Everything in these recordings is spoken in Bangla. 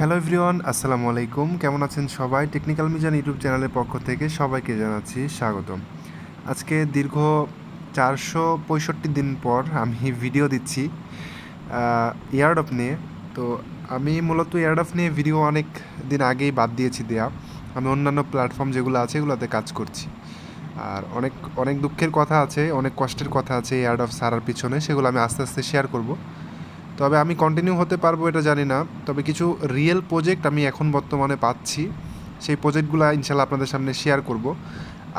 হ্যালো এভরিওয়ান, আসসালামু আলাইকুম। কেমন আছেন সবাই? টেকনিক্যাল মিজান ইউটিউব চ্যানেলের পক্ষ থেকে সবাইকে জানাচ্ছি স্বাগতম। আজকে দীর্ঘ চারশো পঁয়ষট্টি দিন পর আমি ভিডিও দিচ্ছি ইয়ারডপ নিয়ে। তো আমি মূলত ইয়ারডপ নিয়ে ভিডিও অনেক দিন আগেই বাদ দিয়েছি দেয়া। আমি অন্যান্য প্ল্যাটফর্ম যেগুলো আছে এগুলোতে কাজ করছি। আর অনেক অনেক দুঃখের কথা আছে, অনেক কষ্টের কথা আছে ইয়ার্ড অফ সারার পিছনে, সেগুলো আমি আস্তে আস্তে শেয়ার করব। তবে আমি কন্টিনিউ হতে পারব এটা জানি না। তবে কিছু রিয়েল প্রজেক্ট আমি এখন বর্তমানে পাচ্ছি। সেই প্রজেক্টগুলো ইনশাল্লাহ আপনাদের সামনে শেয়ার করব।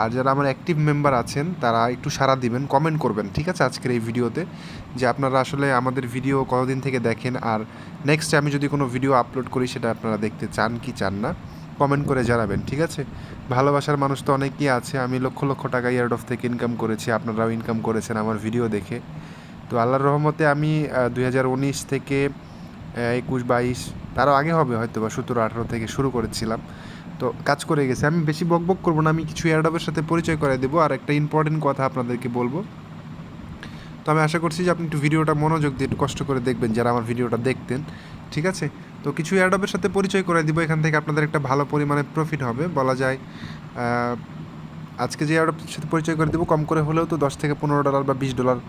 আর যারা আমার অ্যাক্টিভ মেম্বার আছেন, তারা একটু সাড়া দিবেন কমেন্ট করবেন, ঠিক আছে আজকের এই ভিডিওতে? যে আপনারা আসলে আমাদের ভিডিও কতদিন থেকে দেখেন, আর নেক্সট আমি যদি কোনো ভিডিও আপলোড করি, সেটা আপনারা দেখতে চান কি চান না কমেন্ট করে জানাবেন, ঠিক আছে? ভালোবাসার মানুষ তো অনেকেই আছে, আমি লক্ষ লক্ষ টাকা ইয়ার্ড অফ থেকে ইনকাম করেছি, আপনারাও ইনকাম করেছেন আমার ভিডিও দেখে। তো আল্লাহর রহমতে আমি দুই হাজার উনিশ থেকে একুশ, বাইশ, তারও আগে হবে হয়তো বা সতেরো, আঠারো থেকে শুরু করেছিলাম। তো কাজ করে গেছে। আমি বেশি বক বক করব না, আমি কিছু এয়ারডবের সাথে পরিচয় করে দেবো। আর একটা ইম্পর্টেন্ট কথা আপনাদেরকে বলব। তো আমি আশা করছি যে আপনি একটু ভিডিওটা মনোযোগ দিয়ে একটু কষ্ট করে দেখবেন, যারা আমার ভিডিওটা দেখতেন। ঠিক আছে? তো কিছু এয়ারডবের সাথে পরিচয় করে দিব। এখান থেকে আপনাদের একটা ভালো পরিমাণে প্রফিট হবে। বলা যায় আজকে যে এয়ারডবের সাথে পরিচয় করে দেবো, কম করে হলেও তো দশ থেকে পনেরো ডলার বা বিশ ডলার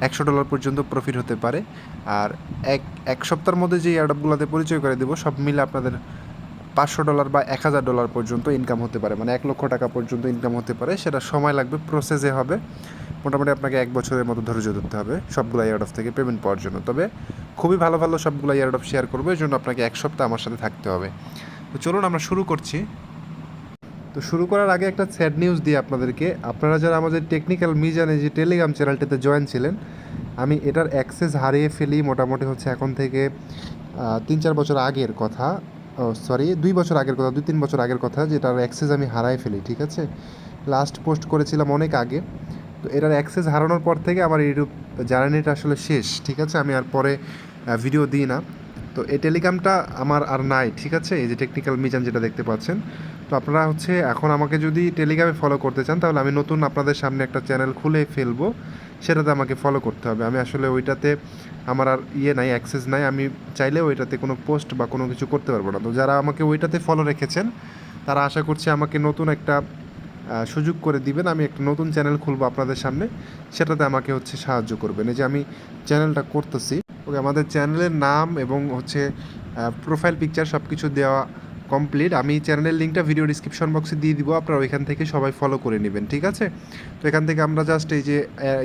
একশো ডলার পর্যন্ত প্রফিট হতে পারে। আর এক এক সপ্তাহের মধ্যে যে এয়ারডপগুলোতে পরিচয় করে দেবো, সব মিলে আপনাদের পাঁচশো ডলার বা এক হাজার ডলার পর্যন্ত ইনকাম হতে পারে। মানে এক লক্ষ টাকা পর্যন্ত ইনকাম হতে পারে। সেটা সময় লাগবে প্রসেসে হবে। মোটামুটি আপনাকে এক বছরের মতো ধৈর্য ধরতে হবে সবগুলো ইয়ারডফ থেকে পেমেন্ট পাওয়ার জন্য। তবে খুবই ভালো ভালো সবগুলো ইয়ারডফ শেয়ার করব। এই জন্য আপনাকে এক সপ্তাহ আমার সাথে থাকতে হবে। তো চলুন আমরা শুরু করছি। তো শুরু করার আগে একটা স্যাড নিউজ দিই আপনাদেরকে। আপনারা যারা আমাদের টেকনিক্যাল মিজানে যে টেলিগ্রাম চ্যানেলটিতে জয়েন ছিলেন, আমি এটার অ্যাক্সেস হারিয়ে ফেলি মোটামুটি হচ্ছে এখন থেকে তিন চার বছর আগের কথা। সরি দুই বছর আগের কথা, দুই তিন বছর আগের কথা, যেটার অ্যাক্সেস আমি হারাই ফেলি, ঠিক আছে? লাস্ট পোস্ট করেছিলাম অনেক আগে। তো এটার অ্যাক্সেস হারানোর পর থেকে আমার ইউটিউব জার্নিটা আসলে শেষ, ঠিক আছে? আমি আর পরে ভিডিও দিই না। তো এই টেলিগ্রামটা আমার আর নাই, ঠিক আছে? এই যে টেকনিক্যাল মিজান যেটা দেখতে পাচ্ছেন। তো আপনারা হচ্ছে এখন আমাকে যদি টেলিগ্রামে ফলো করতে চান, তাহলে আমি নতুন আপনাদের সামনে একটা চ্যানেল খুলে ফেলব। সেটাতে আমাকে ফলো করতে হবে। আমি আসলে ওইটাতে আমার আর ইয়ে নাই অ্যাক্সেস নাই। আমি চাইলে ওইটাতে কোনো পোস্ট বা কোনো কিছু করতে পারব না। তো যারা আমাকে ওইটাতে ফলো রেখেছেন, তারা আশা করছি আমাকে নতুন একটা সুযোগ করে দিবেন। আমি একটা নতুন চ্যানেল খুলবো আপনাদের সামনে। সেটাতে আমাকে হচ্ছে সাহায্য করবেন। এই যে আমি চ্যানেলটা করতেছি, ওকে, আমাদের চ্যানেলের নাম এবং হচ্ছে প্রোফাইল পিকচার সব কিছু দেওয়া কমপ্লিট আমি চ্যানেলের লিঙ্কটা ভিডিও ডিসক্রিপশন বক্সে দিয়ে দিব আপনারা ওইখান থেকে সবাই ফলো করে নেবেন, ঠিক আছে? তো এখান থেকে আমরা জাস্ট এই যে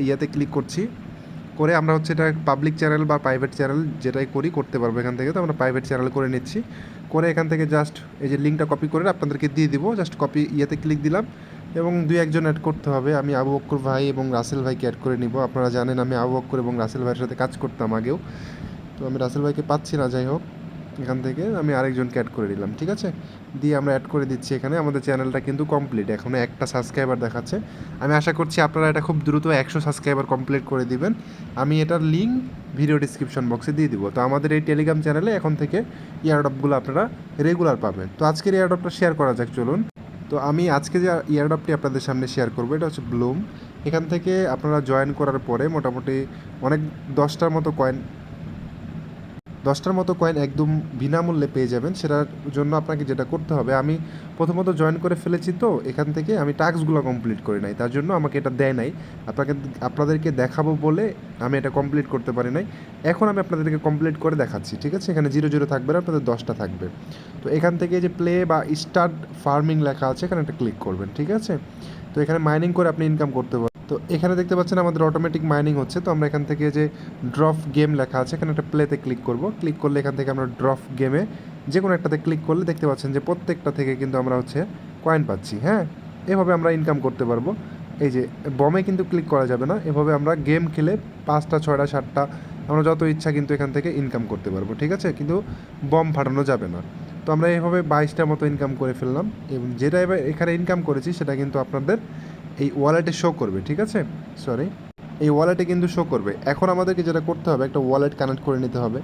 ইয়াতে ক্লিক করছি। করে আমরা হচ্ছে এটা পাবলিক চ্যানেল বা প্রাইভেট চ্যানেল যেটাই করি, করতে পারব এখান থেকে। তো আমরা প্রাইভেট চ্যানেল করে নিচ্ছি। করে এখান থেকে জাস্ট এই যে লিঙ্কটা কপি করে আপনাদেরকে দিয়ে দিব। জাস্ট কপি ইয়েতে ক্লিক দিলাম এবং দুই একজন অ্যাড করতে হবে। আমি আবু বক্কর ভাই এবং রাসেল ভাইকে অ্যাড করে নিব। আপনারা জানেন আমি আবু বক্কর এবং রাসেল ভাইয়ের সাথে কাজ করতাম আগেও। তো আমি রাসেল ভাইকে পাচ্ছি না, যাই হোক। এখান থেকে আমি আরেকজনকে অ্যাড করে দিলাম, ঠিক আছে? দিয়ে আমরা অ্যাড করে দিচ্ছি এখানে, আমাদের চ্যানেলটা কিন্তু কমপ্লিট এখনও একটা সাবস্ক্রাইবার দেখাচ্ছে। আমি আশা করছি আপনারা এটা খুব দ্রুত একশো সাবস্ক্রাইবার কমপ্লিট করে দিবেন। আমি এটার লিঙ্ক ভিডিও ডিসক্রিপশন বক্সে দিয়ে দিব। তো আমাদের এই টেলিগ্রাম চ্যানেলে এখন থেকে ইয়ারডপগুলো আপনারা রেগুলার পাবেন। তো আজকের ইয়ারডপটা শেয়ার করা যাক, চলুন। তো আমি আজকে যে ইয়ারডপটি আপনাদের সামনে শেয়ার করব, এটা হচ্ছে ব্লুম এখান থেকে আপনারা জয়েন করার পরে মোটামুটি অনেক দশটার মতো কয়েন দশটার মতো কয়েন একদম বিনামূল্যে পেয়ে যাবেন। সেটার জন্য আপনাকে যেটা করতে হবে, আমি প্রথমত জয়েন করে ফেলেছি তো, এখান থেকে আমি টাস্কগুলো কমপ্লিট করি নাই। তার জন্য আমাকে এটা দেয় নাই। আপনাকে, আপনাদেরকে দেখাবো বলে আমি এটা কমপ্লিট করতে পারি নাই। এখন আমি আপনাদেরকে কমপ্লিট করে দেখাচ্ছি, ঠিক আছে? এখানে জিরো জিরো থাকবে আপনাদের দশটা থাকবে। তো এখান থেকে যে প্লে বা স্টার্ট ফার্মিং লেখা আছে, এখানে একটা ক্লিক করবেন, ঠিক আছে? তো এখানে মাইনিং করে আপনি ইনকাম করতে পারেন তো এখানে দেখতে পাচ্ছেন আমাদের অটোমেটিক মাইনিং হচ্ছে। তো আমরা এখান থেকে যে ড্রপ গেম লেখা আছে, এখানে একটা প্লেতে ক্লিক করব। ক্লিক করলে এখান থেকে আমরা ড্রপ গেমে যে কোনো একটাতে ক্লিক করলে দেখতে পাচ্ছেন যে প্রত্যেকটা থেকে কিন্তু আমরা হচ্ছে কয়েন পাচ্ছি হ্যাঁ? এভাবে আমরা ইনকাম করতে পারব। এই যে বমে কিন্তু ক্লিক করা যাবে না। এভাবে আমরা গেম খেলে পাঁচটা, ছয়টা, সাতটা, আমরা যত ইচ্ছা কিন্তু এখান থেকে ইনকাম করতে পারব, ঠিক আছে? কিন্তু বম ফাটানো যাবে না। তো আমরা এভাবে বাইশটার মতো ইনকাম করে ফেললাম। এবং যেটা এবার এখানে ইনকাম করেছি, সেটা কিন্তু আপনাদের এই ওয়ালেটে শো করবে, ঠিক আছে? সরি এই ওয়ালেটে কিন্তু শো করবে। এখন আমাদেরকে যেটা করতে হবে, একটা ওয়ালেট কানেক্ট করে নিতে হবে।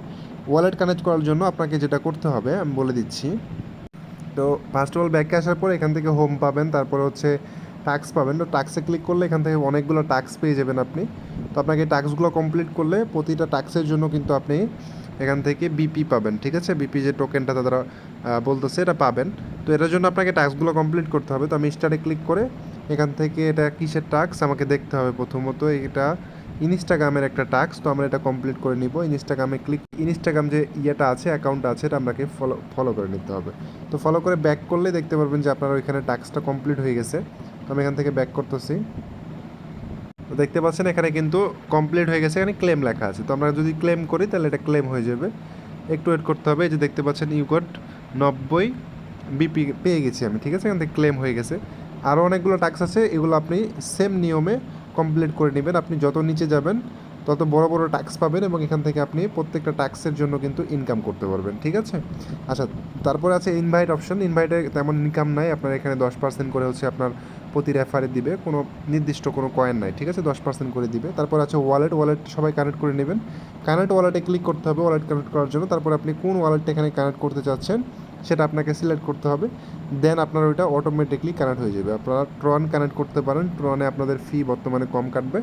ওয়ালেট কানেক্ট করার জন্য আপনাকে যেটা করতে হবে, আমি বলে দিচ্ছি। তো ফার্স্ট অফ অল ব্যাকে আসার পর এখান থেকে হোম পাবেন, তারপর হচ্ছে টাক্স পাবেন। তো টাক্সে ক্লিক করলে এখান থেকে অনেকগুলো টাক্স পেয়ে যাবেন আপনি। তো আপনাকে টাক্সগুলো কমপ্লিট করলে প্রতিটা টাক্সের জন্য কিন্তু আপনি এখান থেকে বিপি পাবেন, ঠিক আছে? বিপি যে টোকেনটা তারা বলতেছে, এটা পাবেন। তো এটার জন্য আপনাকে টাস্কগুলো কমপ্লিট করতে হবে। তো আমি স্টারে ক্লিক করে এখান থেকে এটা কিসের টাক্স আমাকে দেখতে হবে প্রথমত এটা ইনস্টাগ্রামের একটা টাস্ক তো আমরা এটা কমপ্লিট করে নিব। ইনস্টাগ্রামে ক্লিক ইনস্টাগ্রাম যে ইয়েটা আছে অ্যাকাউন্ট আছে, এটা আপনাকে ফলো ফলো করে নিতে হবে। তো ফলো করে ব্যাক করলে দেখতে পারবেন যে আপনার ওইখানে টাস্কটা কমপ্লিট হয়ে গেছে। তো আমি এখান থেকে ব্যাক করতেছি। তো দেখতে পাচ্ছেন এখানে কিন্তু কমপ্লিট হয়ে গেছে, এখানে ক্লেম লেখা আছে। তো আমরা যদি ক্লেম করি, তাহলে এটা ক্লেম হয়ে যাবে। একটু ওয়েট করতে হবে, এই যে দেখতে পাচ্ছেন ইউগট নব্বই বিপি পেয়ে গেছি আমি, ঠিক আছে? এখান থেকে ক্লেম হয়ে গেছে। আরও অনেকগুলো টাস্ক আছে, এগুলো আপনি সেম নিয়মে কমপ্লিট করে নেবেন। আপনি যত নিচে যাবেন, তত বড় বড় ট্যাক্স পাবেন এবং এখান থেকে আপনি প্রত্যেকটা ট্যাক্সের জন্য কিন্তু ইনকাম করতে পারবেন, ঠিক আছে? আচ্ছা তারপরে আছে ইনভাইট অপশন ইনভাইটে তেমন ইনকাম নাই, আপনার এখানে দশ পার্সেন্ট করে হচ্ছে আপনার প্রতি রেফারে দিবে। কোনো নির্দিষ্ট কোনো কয়েন নাই, ঠিক আছে? দশ পার্সেন্ট করে দিবে। তারপর আছে ওয়ালেট ওয়ালেট সবাই কানেক্ট করে নেবেন। কানেক্ট ওয়ালেটে ক্লিক করতে হবে ওয়ালেট কানেক্ট করার জন্য। তারপর আপনি কোন ওয়ালেটটা এখানে কানেক্ট করতে চাচ্ছেন সেটা আপনাকে সিলেক্ট করতে হবে। দেন আপনার ওইটা অটোমেটিকলি কানেক্ট হয়ে যাবে। আপনারা ট্রন কানেক্ট করতে পারেন। ট্রনে আপনাদের ফি বর্তমানে কম কাটবে।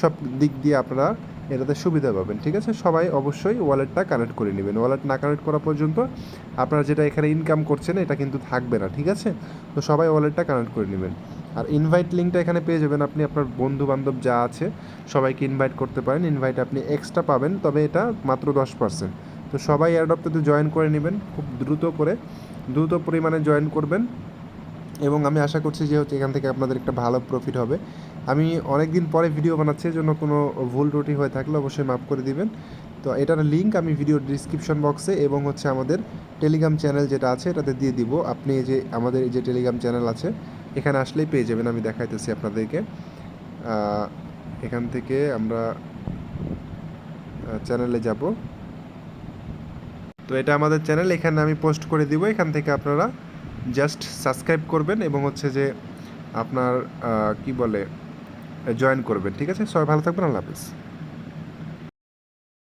সব দিক দিয়ে আপনারা এটাতে সুবিধা পাবেন, ঠিক আছে? সবাই অবশ্যই ওয়ালেটটা কানেক্ট করে নেবেন। ওয়ালেট না কানেক্ট করা পর্যন্ত আপনারা যেটা এখানে ইনকাম করছেন, এটা কিন্তু থাকবে না, ঠিক আছে? তো সবাই ওয়ালেটটা কানেক্ট করে নেবেন। আর ইনভাইট লিঙ্কটা এখানে পেয়ে যাবেন আপনি। আপনার বন্ধু বান্ধব যা আছে, সবাইকে ইনভাইট করতে পারেন। ইনভাইট আপনি এক্সট্রা পাবেন, তবে এটা মাত্র দশ পার্সেন্ট তো সবাই অ্যাডপ্টাতে জয়েন করে নেবেন, খুব দ্রুত করে, দ্রুত পরিমাণে জয়েন করবেন। এবং আমি আশা করছি যে হচ্ছে এখান থেকে আপনাদের একটা ভালো প্রফিট হবে। আমি অনেক দিন পরে ভিডিও বানাচ্ছি জন্য কোনো ভুল ত্রুটি হয়ে থাকলে অবশ্যই মাফ করে দিবেন। তো এটার লিঙ্ক আমি ভিডিও ডিসক্রিপশন বক্সে এবং হচ্ছে আমাদের টেলিগ্রাম চ্যানেল যেটা আছে, এটাতে দিয়ে দিব। আপনি এই যে আমাদের এই যে টেলিগ্রাম চ্যানেল আছে, এখানে আসলেই পেয়ে যাবেন। আমি দেখাইতেছি আপনাদেরকে। এখান থেকে আমরা চ্যানেলে যাব। তো এটা আমাদের চ্যানেল এখানে আমি পোস্ট করে দিব। এখান থেকে আপনারা জাস্ট সাবস্ক্রাইব করবেন এবং হচ্ছে যে আপনার কি বলে জয়েন করবেন, ঠিক আছে? সবাই ভালো থাকবেন, আল্লাহ হাফিজ।